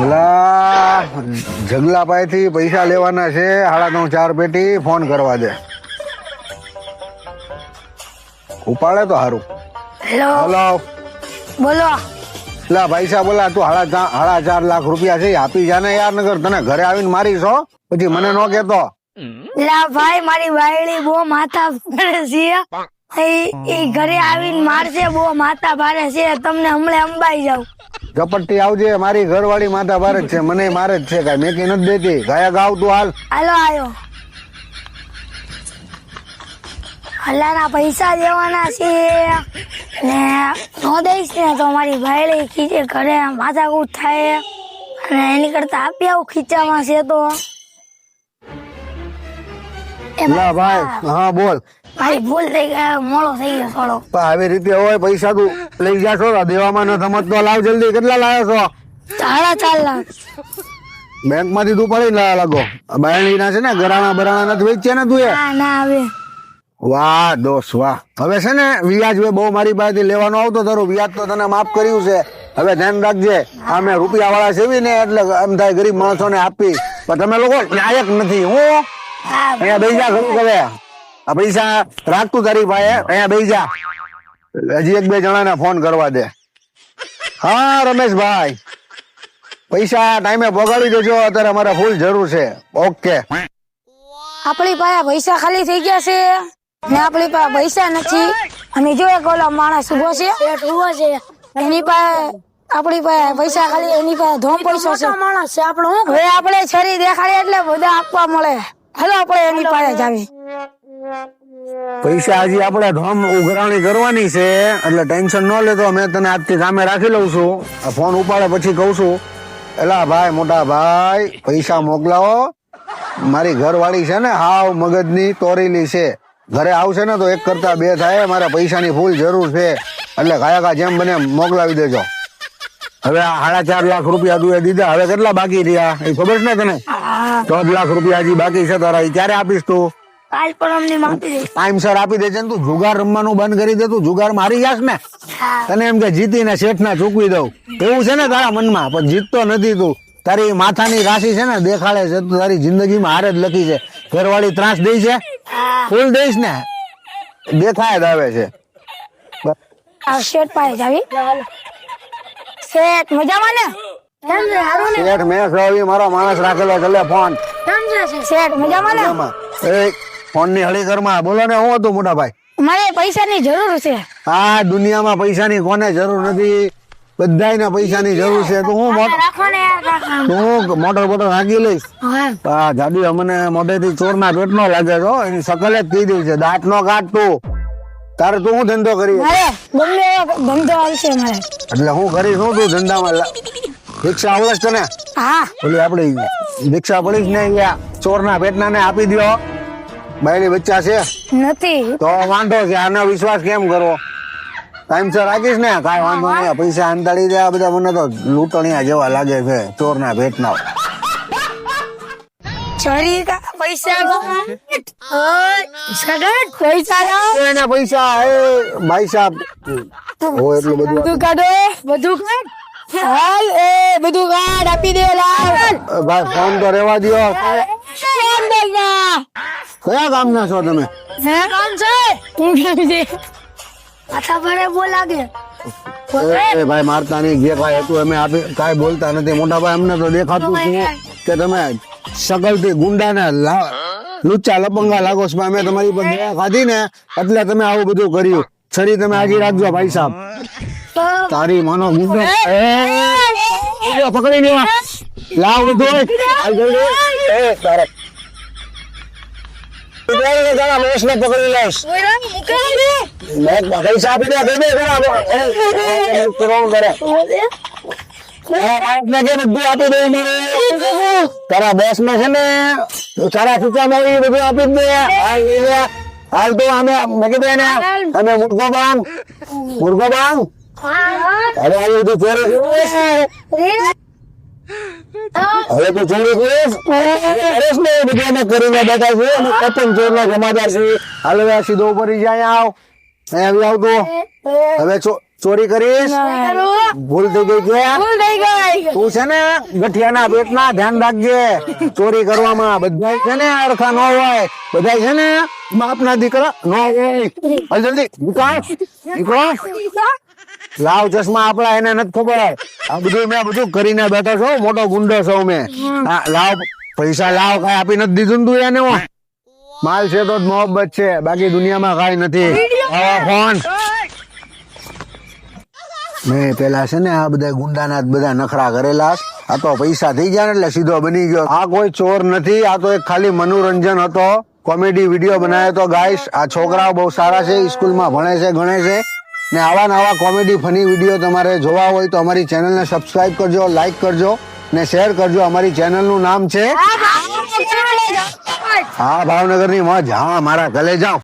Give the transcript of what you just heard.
પેલા જંગલા થી પૈસા લેવાના છે. સાડા નવ ચાર પેટી ફોન કરવા દે. ઉપાડે તો સારું હેલો. બોલો. લા પૈસા બોલા તું હાડા હાડા ચાર લાખ રૂપિયા છે આપી જા ને યાર નગર તને ઘરે આવીને મારીશ હો. પછી મને ન કેતો. લા ભાઈ મારી વાયડી બહુ માથા પડે છે. એ ઘરે આવીને મારશે બહુ માતા ભારે છે તમને હમણાં અંબાઈ જાવ ઝપટ્ટી આવજે મારી ઘરવાળી માતા ભારે છે મને મારે જ છે કાંઈ મેકી નથી દેતી. ગાયા ગાવ તું હાલ. હાલો આયો. હલાના પૈસા દેવાના છે ને નો દઈશ ને તો મારી ભાઈ ખીચે ઘરે માથાકૂટ થાય. અને એની કરતા આપી આવું ખીચામાં છે તો. ભાઈ હા બોલ. મારી ભૂલ થઈ ગઈ મોડો થઈ ગયો થોડો. પણ આવી રીતે હોય પૈસા તું લઈ જાશો તો દેવામાં ન સમજતો લાવ જલ્દી. કેટલા લાવ્યો છો? સાડા ચાર લાખ. બેંકમાંથી તું પડી લાયા લાગો. બાયણી ના છે ને ગરાણા બરાણા નથી વેચ્યા ને તું એ? ના ના વાહ દોસ્ત વાહ. હવે છે ને વ્યાજ બહુ મારી પાસેથી લેવાનો આવતો તારો. વ્યાજ તો તને માફ કર્યું છે. હવે ધ્યાન રાખજે. અમે રૂપિયા વાળા સેવી ને એટલે એમ થાય ગરીબ માણસોને આપી. પણ તમે લોકો લાયક નથી હું? અહીંયા બેસી ખરું કરે? પૈસા રાખતું તારી પાસે અહીંયા બેસી જા. હજી એક બે જણાને ફોન કરવા દે. હા રમેશભાઈ. પૈસા ટાઈમે પગાડી દેજો અત્યારે અમારે ફૂલ જરૂર છે. ઓકે. આપણી પાસે પૈસા ખાલી થઈ ગયા છે. ને આપણી પાસે પૈસા નથી. અને જો એક ઓલા માણસ ઊભો છે ઊભો છે. એની પાસે આપણી પાસે પૈસા ખાલી એની પાસે ધોમ પૈસો છે. માણસ છે આપણો. હવે આપણે છરી દેખાડીએ એટલે બધા આપવા મળે. હાલો આપણે એની પાસે જ આવી પૈસા હજી આપણે ધમ ઉઘરાણી કરવાની છે એટલે ટેન્શન ન લેતો. મેં તને આજથી કામે રાખી લઉં છું. આ ફોન ઉપાડે પછી કહું છું. એલા ભાઈ મોટા ભાઈ પૈસા મોકલાવો. મારી ઘરવાળી છે ને હાવ મગજની તોરેલી છે. ઘરે આવશે ને તો એક કરતા બે થાય. મારે પૈસાની ફૂલ જરૂર છે. એટલે કાયા કા જેમ બને મોકલાવી દેજો. હવે સાડા ચાર લાખ રૂપિયા તું દીધા. હવે કેટલા બાકી રહ્યા? એ ખબર છે ને તને? ચૌદ લાખ રૂપિયા હજી બાકી છે તારા. એ ક્યારે આપીશ તું? કાલ પણ અમને માપી દે ટાઈમસર આપી દેજે ને તું જુગાર રમવાનું બંધ કરી દે તું જુગાર મારી જાસ ને. તને એમ કે જીતીને શેઠ ના ચૂકવી દઉં. એવું છે ને તારા મનમાં? પણ જીતતો નથી તું. તારી માથાની રાશિ છે ને દેખાડે છે તું તારી જિંદગીમાં હારે જ લખી છે. ઘરવાળી ત્રાસ દે છે. ફૂલ દઈશ ને. દેખાય જ આવે છે. શેઠ પાસે જાવી. શેઠ મજામાં ને? શેઠ મેં મારો માણસ રાખેલો છે ફોન. શેઠ મજામાં ને? ફોનની હળી ઘરમાં. બોલો ને હું હતું મોટા ભાઈ મારે પૈસાની જરૂર છે. હા દુનિયામાં પૈસાની કોને જરૂર નથી? બધાને પૈસાની જરૂર છે. તો હું ને હું મોટર બોટર હાંકી લઈશ? હા. જાડી અમને મોઢેથી ચોરના પેટ નો લાગે છો એની શકલ જ દઉં છે. દાંત નો કાઢ તું. તારે તું હું ધંધો કરી ગમે ધંધો આવશે મારે. એટલે હું કરીશ શું તું ધંધામાં? રિક્ષા આવડે છે ને? હા. ઓલી આપડી રિક્ષા પડીશ ને ચોર ચોરના પેટના ને આપી દો બાયડી બચ્ચા છે? નથી. તો વાંધો છે આનો વિશ્વાસ કેમ કરવો? ટાઈમસર રાખીશ ને? કાંઈ વાંધો નહીં પૈસા અંતાડી દે આ બધા મને તો લૂંટણિયા જેવા લાગે છે ચોરના ભેટના. ચરી કા પૈસા. સગટ પૈસા એના પૈસા? એ ભાઈ સાહેબ એટલું બધું બધું કાઢો બધું કાઢ. હાલ એ બધું કાઢ આપી દે લાવ ભાઈ ફોન તો રેવા દે કયા ગામના છો તમે? હે કામ છે. હું ગામ છે. માથા ભરે બોલાગે. એ ભાઈ મારતા નહીં. જે કાંઈ હતું અમે આપી કાંઈ બોલતા નથી. મોટા ભાઈ અમને તો દેખાતું છે કે તમે શકલથી ગુંડાને લા લુચ્ચા લપંગા લાગો છો. અમે તમારી પર દયા ખાધી ને એટલે તમે આવું બધું કર્યું. છરી તમે આગી રાખજો ભાઈ સાહેબ. તારી માનો ગુંડો. પકડી લેવા લાવ બધું. એ તારે. તારા મેષને પકડી લઈશ મેં પૈસા આપી દે બે બે જણા એ, એ, એ, કોણ કરે એટલે કે બધું આપી દે મને. તારા બોસ ને છે ને તારા ખીચામાં એ બધું આપી જ દે હાલ લઈ લે. હાલ તો અમે મેં કીધું એને અમે મુર્ગો બાંગ મુર્ગો બાંગ અરે આ બધું ચોરી કર્યું. હવે તો ચોરી કરીશ કરીશ ને એ બધું અમે કરીને બેઠા છે. અને પતંગ ચોર નો જમાદાર છે. હાલો આ સીધો ઉપર જાય આવ. આવી આવતો હવે ચોરી કરીશ. ભૂલ થઈ ગઈ કે? ભૂલ થઈ ગઈ. તું છે ને ગઠિયાના પેટના ધ્યાન રાખજે. ચોરી કરવામાં બધા છે ને અરખા ન હોય. બધા છે ને બાપના દીકરા ન હોય. જલ્દી નીકળ. નીકળો લાવ ચશ્મા આપડા એને નથી ખબર. આ બધું મેં બધું કરીને બેઠો છો મોટો ગુંડો છો મેં લાવ પૈસા લાવ કઈ આપી નથી દીધું તું એને હું. માલ છે તો મોહબ્બત છે બાકી દુનિયામાં કઈ નથી. આવા ફોન. મેં પેલા છે ને આ બધા ગુંડાના બધા નખરા કરેલા આ તો પૈસા થઈ ગયા ને એટલે સીધો બની ગયો. આ કોઈ ચોર નથી આ તો એક ખાલી મનોરંજન હતો. કોમેડી વીડિયો બનાવ્યો તો ગાઈશ આ છોકરાઓ બહુ સારા છે સ્કૂલમાં ભણે છે ગણે છે. ને આવા નવા કોમેડી ફની વીડિયો તમારે જોવા હોય તો અમારી ચેનલને સબસ્ક્રાઇબ કરજો લાઈક કરજો ને શેર કરજો. અમારી ચેનલનું નામ છે હા ભાવનગરની મોજ. હા મારા ગલે જાઓ